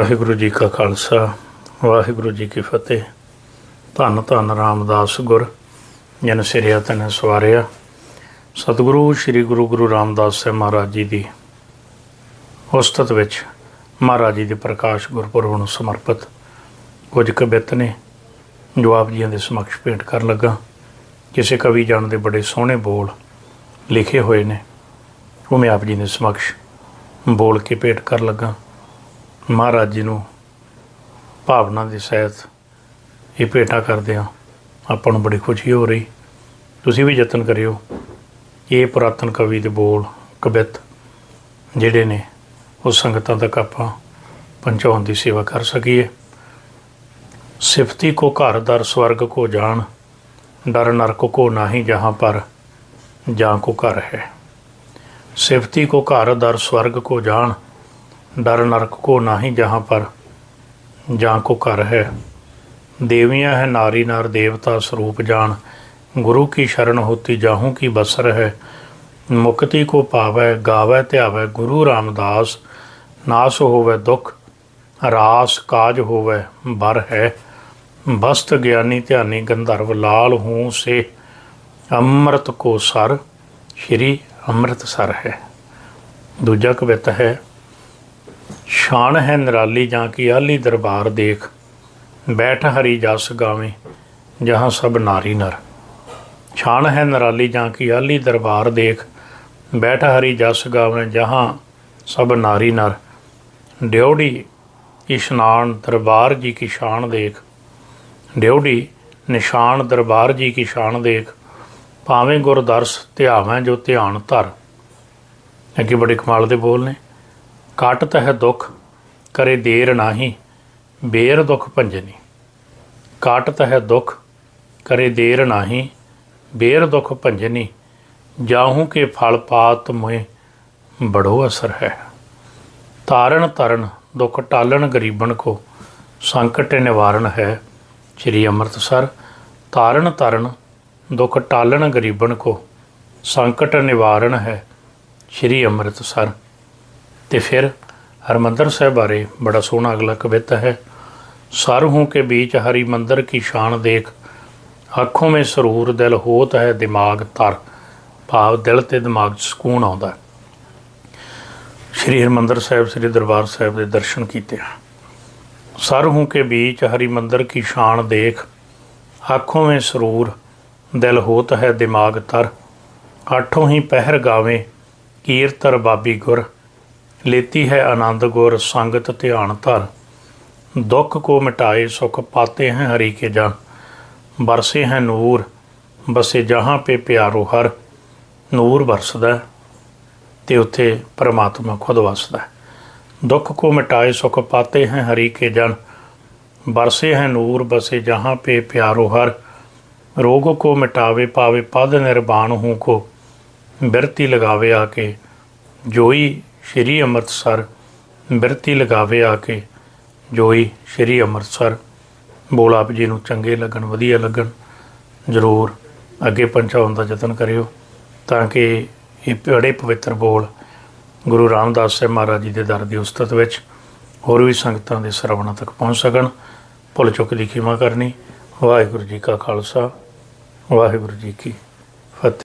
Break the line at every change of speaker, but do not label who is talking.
ਵਾਹਿਗੁਰੂ ਜੀ ਕਾ ਖਾਲਸਾ, ਵਾਹਿਗੁਰੂ ਜੀ ਕੀ ਫਤਿਹ। ਧੰਨ ਧੰਨ ਰਾਮਦਾਸ ਗੁਰ, ਜਨ ਸਿਰਿਆ ਤਨ ਸਵਾਰਿਆ। ਸਤਿਗੁਰੂ ਸ੍ਰੀ ਗੁਰੂ ਗੁਰੂ ਰਾਮਦਾਸ ਸਾਹਿਬ ਮਹਾਰਾਜ ਜੀ ਦੀ ਉਸਤਤ ਵਿੱਚ ਮਹਾਰਾਜ ਜੀ ਦੇ ਪ੍ਰਕਾਸ਼ ਗੁਰਪੁਰਬ ਨੂੰ ਸਮਰਪਿਤ ਕੁਝ ਕਵਿਤ ਨੇ, ਜੋ ਆਪ ਜੀਆਂ ਦੇ ਸਮਕਸ਼ ਭੇਟ ਕਰਨ ਲੱਗਾ। ਕਿਸੇ ਕਵੀ ਜਨ ਦੇ ਬੜੇ ਸੋਹਣੇ ਬੋਲ ਲਿਖੇ ਹੋਏ ਨੇ, ਉਹ ਮੈਂ ਆਪ ਜੀ ਦੇ ਸਮਕਸ਼ ਬੋਲ ਕੇ ਭੇਟ ਕਰਨ ਲੱਗਾ। ਮਹਾਰਾਜ ਜੀ ਨੂੰ ਭਾਵਨਾ ਦੇ ਸਹਿਤ ਇਹ ਭੇਟਾ ਕਰਦੇ ਆ ਆਪਾਂ ਨੂੰ ਬੜੀ ਖੁਸ਼ੀ ਹੋ ਰਹੀ। ਤੁਸੀਂ ਵੀ ਯਤਨ ਕਰਿਓ। ਇਹ ਪੁਰਾਤਨ ਕਵੀ ਦੇ ਬੋਲ, ਕਵਿਤ ਜਿਹੜੇ ਨੇ, ਉਹ ਸੰਗਤਾਂ ਤੱਕ ਆਪਾਂ ਪਹੁੰਚਾਉਣ ਦੀ ਸੇਵਾ ਕਰ ਸਕੀਏ। ਸਿਫਤੀ ਕੋ ਘਰ ਦਰ, ਸਵਰਗ ਕੋ ਜਾਣ ਡਰ ਨਰਕ ਕੋ ਨਾਹੀ ਜਹਾਂ ਪਰ, ਜਾਂ ਕੋ ਘਰ ਹੈ। ਸਿਫਤੀ ਕੋ ਘਰ ਦਰ, ਸਵਰਗ ਕੋ ਜਾਣ डर नरक को नाही जहाँ पर जहाँ को कर है देवियाँ है नारी नर देवता स्वरूप जान गुरु की शरण होती जाहूँ की बसर है मुक्ति को पावै गावै ध्यावै गुरु रामदास नास होवै दुख रास काज होवै बर है बस्त ज्ञानी ध्यानी गंधर्व लाल हूँ से अमृत को सर श्री अमृतसर है दूजा कवित है ਸ਼ਾਨ ਹੈ ਨਿਰਾਲੀ ਜਾਂ ਕੀ ਆਲੀ ਦਰਬਾਰ ਦੇਖ। ਬੈਠ ਹਰੀ ਜਸ ਗਾਵੇਂ, ਜਹਾਂ ਸਭ ਨਾਰੀ ਨਰ। ਸ਼ਾਨ ਹੈ ਨਿਰਾਲੀ ਜਾਂ ਕੀ ਆਲੀ ਦਰਬਾਰ ਦੇਖ। ਬੈਠ ਹਰੀ ਜਸ ਗਾਵੇਂ, ਜਹਾਂ ਸਭ ਨਾਰੀ ਨਰ। ਡਿਉੜੀ ਇਸ਼ਨਾਨ ਦਰਬਾਰ ਜੀ ਕੀ ਸ਼ਾਨ ਦੇਖ। ਡਿਉੜੀ ਨਿਸ਼ਾਨ ਦਰਬਾਰ ਜੀ ਕੀ ਸ਼ਾਨ ਦੇਖ। ਭਾਵੇਂ ਗੁਰਦਰਸ ਧਿਆਵੇਂ ਜੋ ਧਿਆਨ ਧਰ। ਅੱਗੇ ਬੜੇ ਕਮਾਲ ਦੇ ਬੋਲ ਨੇ। ਕਾਟਤ ਹੈ ਦੁਖ, ਕਰੇ ਦੇਰ ਨਾਹੀ, ਬੇਰ ਦੁਖ ਭੰਜਨੀ। ਕਾਟਤ ਹੈ ਦੁਖ, ਕਰੇ ਦੇਰ ਨਾਹੀ, ਬੇਰ ਦੁਖ ਭੰਜਨੀ, ਜਾਹੂ ਕੇ ਫਲ ਪਾਤ ਮੋਏ ਬੜੋ ਅਸਰ ਹੈ। ਤਾਰਨ ਤਰਨ ਦੁੱਖ ਟਾਲਣ ਗਰੀਬਨ ਕੋ, ਸੰਕਟ ਨਿਵਾਰਨ ਹੈ ਸ੍ਰੀ ਅੰਮ੍ਰਿਤਸਰ। ਤਾਰਨ ਤਰਨ ਦੁੱਖ ਟਾਲਣ ਗਰੀਬਨ ਕੋ, ਸੰਕਟ ਨਿਵਾਰਨ ਹੈ ਸ੍ਰੀ ਅੰਮ੍ਰਿਤਸਰ। ਤੇ ਫਿਰ ਹਰਮੰਦਰ ਸਾਹਿਬ ਬਾਰੇ ਬੜਾ ਸੋਹਣਾ ਅਗਲਾ ਕਵਿਤਾ ਹੈ। ਸਾਰਹੋਂ ਕੇ ਵਿੱਚ ਹਰੀ ਮੰਦਰ ਕੀ ਸ਼ਾਨ ਦੇਖ ਅੱਖੋਂ ਮੇ ਸਰੂਰ ਦਿਲ ਹੋਤ ਹੈ ਦਿਮਾਗ ਤਰ ਭਾਵ ਦਿਲ ਤੇ ਦਿਮਾਗ 'ਚ ਸਕੂਨ ਆਉਂਦਾ ਸ਼੍ਰੀ ਹਰਮੰਦਰ ਸਾਹਿਬ, ਸ੍ਰੀ ਦਰਬਾਰ ਸਾਹਿਬ ਦੇ ਦਰਸ਼ਨ ਕੀਤੇ ਸਰਹੋਂ ਕੇ ਵਿੱਚ ਹਰੀ ਮੰਦਰ ਕੀ ਸ਼ਾਨ ਦੇਖ ਅੱਖੋਂ ਮੇ ਸਰੂਰ ਦਿਲ ਹੋਤ ਹੈ ਦਿਮਾਗ ਤਰ ਅੱਠੋਂ ਹੀ ਪਹਿਰ ਗਾਵੇ ਕੀਰਤਰ ਬਾਬੀ ਗੁਰ लेती है आनंद गुर संगत ध्यान धर दुख को मिटाए सुख पाते हैं हरि के जन बरसे हैं नूर बसे जहाँ पे प्यारो हर ਨੂਰ ਵਰਸਦਾ ਹੈ ਤੇ ਉੱਥੇ ਪਰਮਾਤਮਾ ਖੁਦ ਵਸਦਾ ਹੈ ਦੁੱਖ ਕੋ ਮਿਟਾਏ ਸੁਖ ਪਾਤੇ ਹੈ ਹਰੀ ਕੇ ਜਨ ਬਰਸੇ ਹੈ ਨੂਰ ਬਸੇ ਜਹਾਂ पे प्यारो हर रोग को मिटावे पावे पद निर्वाण हूँ को बिरती लगावे आके जोई ਸ਼੍ਰੀ ਅੰਮ੍ਰਿਤਸਰ ਬਿਰਤੀ ਲਗਾਵੇ ਆ ਕੇ ਜੋਈ ਸ਼੍ਰੀ ਅੰਮ੍ਰਿਤਸਰ। ਬੋਲ ਆਪ ਜੀ ਨੂੰ ਚੰਗੇ ਲੱਗਣ, ਵਧੀਆ ਲੱਗਣ, ਜ਼ਰੂਰ ਅੱਗੇ ਪਹੁੰਚਾਉਣ ਦਾ ਯਤਨ ਕਰਿਓ ਤਾਂ ਕਿ ਇਹ ਬੜੇ ਪਵਿੱਤਰ ਬੋਲ ਗੁਰੂ ਰਾਮਦਾਸ ਸਾਹਿਬ ਮਹਾਰਾਜ ਜੀ ਦੇ ਦਰ ਦੀ ਉਸਤਤ ਵਿੱਚ ਹੋਰ ਵੀ ਸੰਗਤਾਂ ਦੇ ਸਰਵਣਾ ਤੱਕ ਪਹੁੰਚ ਸਕਣ। ਭੁੱਲ ਚੁੱਕ ਦੀ ਖਿਮਾ ਕਰਨੀ। ਵਾਹਿਗੁਰੂ ਜੀ ਕਾ ਖਾਲਸਾ, ਵਾਹਿਗੁਰੂ ਜੀ ਕੀ